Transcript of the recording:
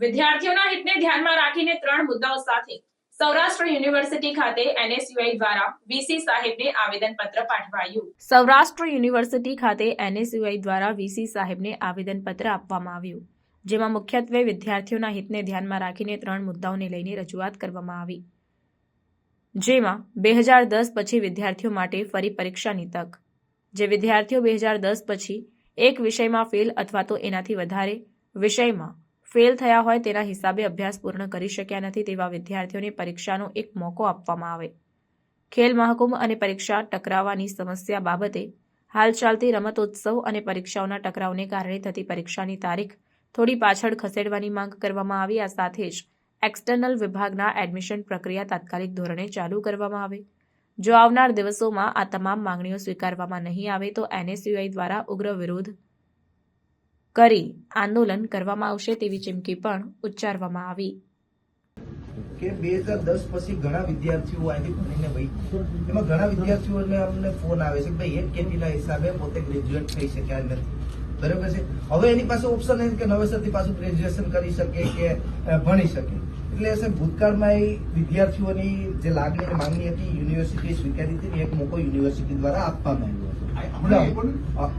વિદ્યાર્થીઓના હિતને ધ્યાનમાં રાખીને ત્રણ મુદ્દાઓ સાથે સૌરાષ્ટ્ર યુનિવર્સિટી ખાતે એનએસયુઆઈ દ્વારા વીસી સાહેબને આવેદનપત્ર પાઠવાયું. સૌરાષ્ટ્ર યુનિવર્સિટી ખાતે એનએસયુઆઈ દ્વારા વીસી સાહેબને આવેદનપત્ર આપવામાં આવ્યું, જેમાં મુખ્યત્વે વિદ્યાર્થીઓના હિતને ધ્યાનમાં રાખીને ત્રણ મુદ્દાઓને લઈને રજૂઆત કરવામાં આવી. જેમાં બે હજાર દસ પછી વિદ્યાર્થીઓ માટે ફરી પરીક્ષાની તક, જે વિદ્યાર્થીઓ બે હજાર દસ પછી એક વિષયમાં ફેલ અથવા તો એનાથી વધારે વિષયમાં ફેલ થયા હોય તેના હિસાબે અભ્યાસ પૂર્ણ કરી શક્યા નથી તેવા વિદ્યાર્થીઓને પરીક્ષાનો એક મોકો આપવામાં આવે. ખેલ મહાકુંભ અને પરીક્ષા ટકરાવવાની સમસ્યા બાબતે હાલ ચાલતી રમતોત્સવ અને પરીક્ષાઓના ટકરાવને કારણે થતી પરીક્ષાની તારીખ થોડી પાછળ ખસેડવાની માંગ કરવામાં આવી. આ સાથે જ એક્સટર્નલ વિભાગના એડમિશન પ્રક્રિયા તાત્કાલિક ધોરણે ચાલુ કરવામાં આવે. જો આવનાર દિવસોમાં આ તમામ માંગણીઓ સ્વીકારવામાં નહીં આવે તો એનએસયુઆઈ દ્વારા ઉગ્ર વિરોધ કરી આંદોલન કરવામાં આવશે તેવી ચીમકી પણ ઉચ્ચારવામાં આવી. કે બે હજાર દસ પછી ઘણા વિદ્યાર્થીઓ આવી ભણીને ભાઈ એમાં ઘણા વિદ્યાર્થીઓને અમને ફોન આવે છે કે ભાઈ એક કેટીના હિસાબે પોતે ગ્રેજ્યુએટ થઈ શક્યા નથી. બરોબર છે? હવે એની પાસે ઓપ્શન નથી કે નવેસરથી પાછું ગ્રેજ્યુએશન કરી શકે કે ભણી શકે. એટલે હશે ભૂતકાળમાં એ વિદ્યાર્થીઓની જે લાગણી માંગણી હતી યુનિવર્સિટીએ સ્વીકારી હતી એક મોકો યુનિવર્સિટી દ્વારા આપવામાં આવ્યો હતો. એ